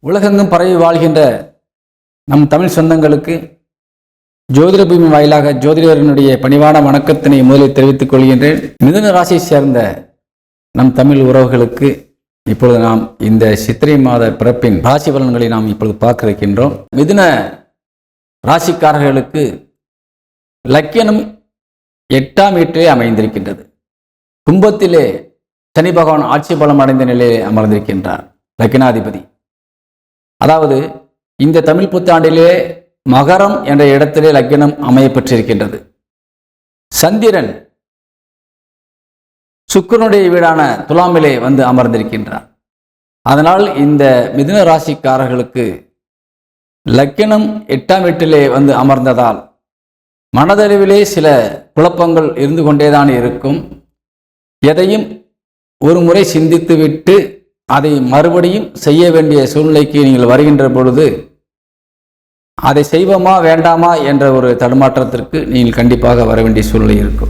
உலகெங்கும் பரவி வாழ்கின்ற நம் தமிழ் சொந்தங்களுக்கு ஜோதிட பூமி வாயிலாக ஜோதிடரினுடைய பணிவான வணக்கத்தினை முதலில் தெரிவித்துக் கொள்கின்றேன். மிதுன ராசியை சேர்ந்த நம் தமிழ் உறவுகளுக்கு இப்பொழுது நாம் இந்த சித்திரை மாத பிறப்பின் ராசி பலன்களை நாம் இப்பொழுது பார்க்க இருக்கின்றோம் மிதுன ராசிக்காரர்களுக்கு லக்கியனம் எட்டாம் வீட்டிலே அமைந்திருக்கின்றது. கும்பத்திலே சனி பகவான் ஆட்சி பலம் அடைந்த நிலையிலே அமர்ந்திருக்கின்றார். லக்கினாதிபதி. அதாவது இந்த தமிழ் புத்தாண்டிலே மகரம் என்ற இடத்திலே லக்கினம் அமையப்பெற்றிருக்கின்றது. சந்திரன் சுக்கரனுடைய வீடான துலாமிலே வந்து அமர்ந்திருக்கின்றார். அதனால் இந்த மிதுன ராசிக்காரர்களுக்கு லக்கினம் எட்டாம் வீட்டிலே வந்து அமர்ந்ததால் மனதளவிலே சில குழப்பங்கள் இருந்து கொண்டேதான் இருக்கும். எதையும் ஒரு முறை சிந்தித்துவிட்டு அதை மறுபடியும் செய்ய வேண்டிய சூழ்நிலைக்கு நீங்கள் வருகின்ற பொழுது அதை செய்வோமா வேண்டாமா என்ற ஒரு தடுமாற்றத்திற்கு நீங்கள் கண்டிப்பாக வர வேண்டிய சூழ்நிலை இருக்கும்.